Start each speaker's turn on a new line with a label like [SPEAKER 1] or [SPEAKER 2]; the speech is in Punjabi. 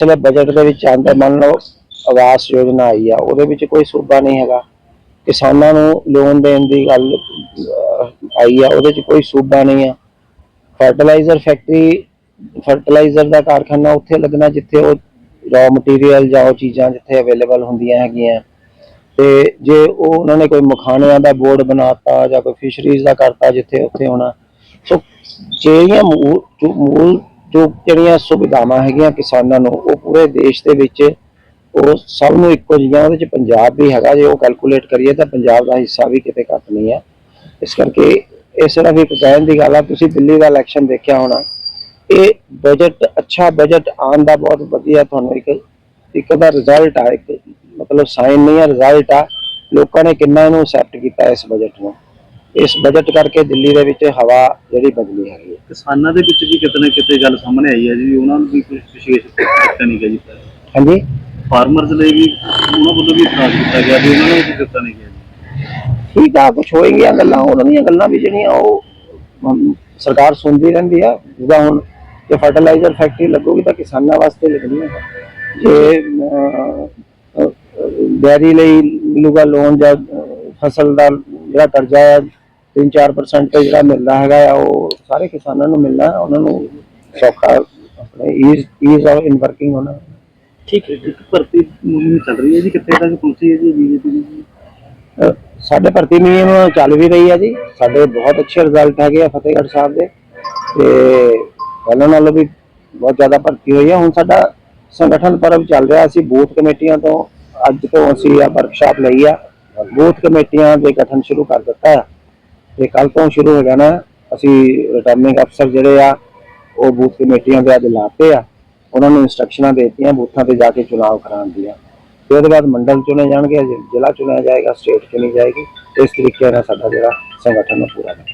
[SPEAKER 1] ਚਲੇ ਬਜਟ ਦੇ ਵਿੱਚ ਆਂਦਾ, ਮੰਨ ਲਓ ਆਵਾਸ ਯੋਜਨਾ ਆਈ ਆ, ਉਹਦੇ ਵਿੱਚ ਕੋਈ ਸੂਬਾ ਨਹੀਂ ਹੈਗਾ। ਕਿਸਾਨਾਂ ਨੂੰ ਲੋਨ ਦੇਣ ਦੀ ਗੱਲ ਆਈ ਆ, ਉਹਦੇ 'ਚ ਕੋਈ ਸੂਬਾ ਨਹੀਂ ਆ। ਫਰਟੀਲਾਈਜ਼ਰ ਫੈਕਟਰੀ ਫਰਟੀਲਾਈਜ਼ਰ ਦਾ ਕਾਰਖਾਨਾ ਉੱਥੇ ਲੱਗਣਾ ਜਿੱਥੇ ਉਹ ਰॉ ਮਟੀਰੀਅਲ ਜਾਂ ਉਹ ਚੀਜ਼ਾਂ ਜਿੱਥੇ ਅਵੇਲੇਬਲ ਹੁੰਦੀਆਂ ਹੈਗੀਆਂ। ਤੇ ਜੇ ਉਹ ਉਹਨਾਂ ਨੇ ਕੋਈ ਮਖਾਣਿਆਂ ਦਾ ਬੋਰਡ ਬਣਾਤਾ ਜਾਂ ਕੋਈ ਫਿਸ਼ਰੀਜ਼ ਦਾ ਕਰਤਾ ਜਿੱਥੇ ਉੱਥੇ ਹੋਣਾ। ਸੋ ਜਿਹੜੀਆਂ ਮੂਲ ਮੂਲ ਜੋ ਜਿਹੜੀਆਂ ਸੁਵਿਧਾਵਾਂ ਹੈਗੀਆਂ ਕਿਸਾਨਾਂ ਨੂੰ, ਉਹ ਪੂਰੇ ਦੇਸ਼ ਦੇ ਵਿੱਚ ਉਹ ਸਭ ਨੂੰ ਇੱਕੋ ਜਿਹੀਆਂ, ਉਹਦੇ ਚ ਪੰਜਾਬ ਵੀ ਹੈਗਾ, ਜੇ ਉਹ ਕੈਲਕੂਲੇਟ ਕਰੀਏ ਤਾਂ ਪੰਜਾਬ ਦਾ ਹਿੱਸਾ ਵੀ ਕਿਤੇ ਘੱਟ ਨਹੀਂ ਹੈ। ਇਸ ਕਰਕੇ ਇਹ ਸਿਰਫ ਇੱਕ ਕਹਿਣ ਦੀ ਗੱਲ ਆ, ਤੁਸੀਂ ਦਿੱਲੀ ਦਾ ਇਲੈਕਸ਼ਨ ਦੇਖਿਆ ਹੋਣਾ। ਇਹ ਬਜਟ ਅੱਛਾ ਬਜਟ ਆਉਣ ਦਾ ਬਹੁਤ ਵਧੀਆ ਤੁਹਾਨੂੰ ਇੱਕ ਇੱਕ ਦਾ ਰਿਜ਼ਲਟ ਆ, ਇੱਕ ਮਤਲਬ ਸਾਈਨ ਨਹੀਂ ਆ ਰਿਜ਼ਲਟ ਆ। ਲੋਕਾਂ ਨੇ ਕਿੰਨਾ ਇਹਨੂੰ ਅਸੈਪਟ ਕੀਤਾ ਇਸ ਬਜਟ ਨੂੰ। ਇਸ ਬਜਟ ਕਰਕੇ ਦਿੱਲੀ ਦੇ ਵਿੱਚ ਹਵਾ ਜਿਹੜੀ ਬਦਲੀ ਹੈਗੀ ਹੈ।
[SPEAKER 2] ਕਿਸਾਨਾਂ ਦੇ ਵਿੱਚ ਵੀ ਕਿਤੇ ਨਾ ਕਿਤੇ ਗੱਲ ਸਾਹਮਣੇ ਆਈ ਹੈ ਜੀ ਉਹਨਾਂ ਨੂੰ ਵੀ ਕੁਝ ਵਿਸ਼ੇਸ਼ ਦਿੱਤਾ ਨਹੀਂ ਗਿਆ ਜੀ
[SPEAKER 1] ਹਾਂਜੀ?
[SPEAKER 2] ਫਾਰਮਰਸ ਲਈ ਵੀ ਉਹਨਾਂ ਵੱਲੋਂ ਵੀ ਇਤਰਾਜ਼ ਕੀਤਾ ਗਿਆ ਵੀ ਉਹਨਾਂ ਨੂੰ ਵੀ ਦਿੱਤਾ ਨਹੀਂ ਗਿਆ
[SPEAKER 1] ਠੀਕ ਆ ਕੁਝ ਹੋਏਗੀਆਂ ਗੱਲਾਂ ਉਹਨਾਂ ਦੀਆਂ ਗੱਲਾਂ ਵੀ ਜਿਹੜੀਆਂ ਉਹ ਸਰਕਾਰ ਸੁਣਦੀ ਰਹਿੰਦੀ ਆ। ਜਿੱਦਾਂ ਹੁਣ ਜੇ ਫਰਟੀਲਾਈਜ਼ਰ ਫੈਕਟਰੀ ਲੱਗੂਗੀ ਤਾਂ ਕਿਸਾਨਾਂ ਵਾਸਤੇ ਲੱਗਣੀ ਹੈ ਜੇ ਡੈਰੀ ਲਈ ਮਿਲੂਗਾ ਲੋਨ ਜਾਂ ਫਸਲ ਦਾ ਜਿਹੜਾ ਕਰਜ਼ਾ ਹੈ 3-4% ਤੇ ਜਿਹੜਾ ਮਿਲਦਾ ਹੈਗਾ ਆ ਉਹ ਸਾਰੇ ਕਿਸਾਨਾਂ ਨੂੰ ਮਿਲਣਾ ਉਹਨਾਂ ਨੂੰ ਸੌਖਾ ਆਪਣੇ ease ease of in working ਹੋਣਾ।
[SPEAKER 2] ਠੀਕ ਹੈ ਇੱਕ ਭਰਤੀ ਮੁਹਿੰਮ ਚੱਲ ਰਹੀ ਹੈ ਜੀ ਕਿੱਥੇ ਤੱਕ ਪਹੁੰਚੀ ਹੈ ਜੀ ਬੀਜੇਪੀ ਦੀ? ਜੀ
[SPEAKER 1] ਸਾਡੇ ਭਰਤੀ ਮੁਹਿੰਮ ਚੱਲ ਵੀ ਰਹੀ ਹੈ ਜੀ ਸਾਡੇ ਬਹੁਤ ਅੱਛੇ ਰਿਜ਼ਲਟ ਹੈਗੇ ਆ ਫਤਿਹਗੜ੍ਹ ਸਾਹਿਬ ਦੇ ਤੇ ਪਹਿਲਾਂ ਨਾਲੋਂ ਵੀ ਬਹੁਤ ਜ਼ਿਆਦਾ ਭਰਤੀ ਹੋਈ ਹੈ। ਹੁਣ ਸਾਡਾ ਸੰਗਠਨ ਪਰਵ ਚੱਲ ਰਿਹਾ ਅਸੀਂ ਬੂਥ ਕਮੇਟੀਆਂ ਤੋਂ ਅੱਜ ਤੋਂ ਅਸੀਂ ਆ ਵਰਕਸ਼ਾਪ ਲਈ ਆ। ਬੂਥ ਕਮੇਟੀਆਂ ਦੇ ਗਠਨ ਸ਼ੁਰੂ ਕਰ ਦਿੱਤਾ। ਹੈ ਤੇ ਕੱਲ ਤੋਂ ਸ਼ੁਰੂ ਹੋ ਜਾਣਾ ਅਸੀਂ ਰਿਟਰਨਿੰਗ ਅਫਸਰ ਜਿਹੜੇ ਆ, ਉਹ ਬੂਥ ਕਮੇਟੀਆਂ ਦੇ ਅੱਜ ਲਾਤੇ ਆ। ਉਹਨਾਂ ਨੂੰ ਇਨਸਟਰਕਸ਼ਨਾਂ ਦੇ ਦਿੱਤੀਆਂ ਬੂਥਾਂ ਤੇ ਜਾ ਕੇ ਚੁਣਾਵ ਕਰਾਉਣ ਦੀਆਂ। ਤੇ ਉਹਦੇ ਬਾਅਦ ਮੰਡਲ ਚੁਣੇ ਜਾਣਗੇ, ਜ਼ਿਲ੍ਹਾ ਚੁਣਿਆ ਜਾਏਗਾ ਸਟੇਟ ਚੁਣੀ ਜਾਏਗੀ। ਇਸ ਤਰੀਕੇ ਨਾਲ ਸਾਡਾ ਜਿਹੜਾ ਸੰਗਠਨ ਉਹ ਪੂਰਾ ਹੈ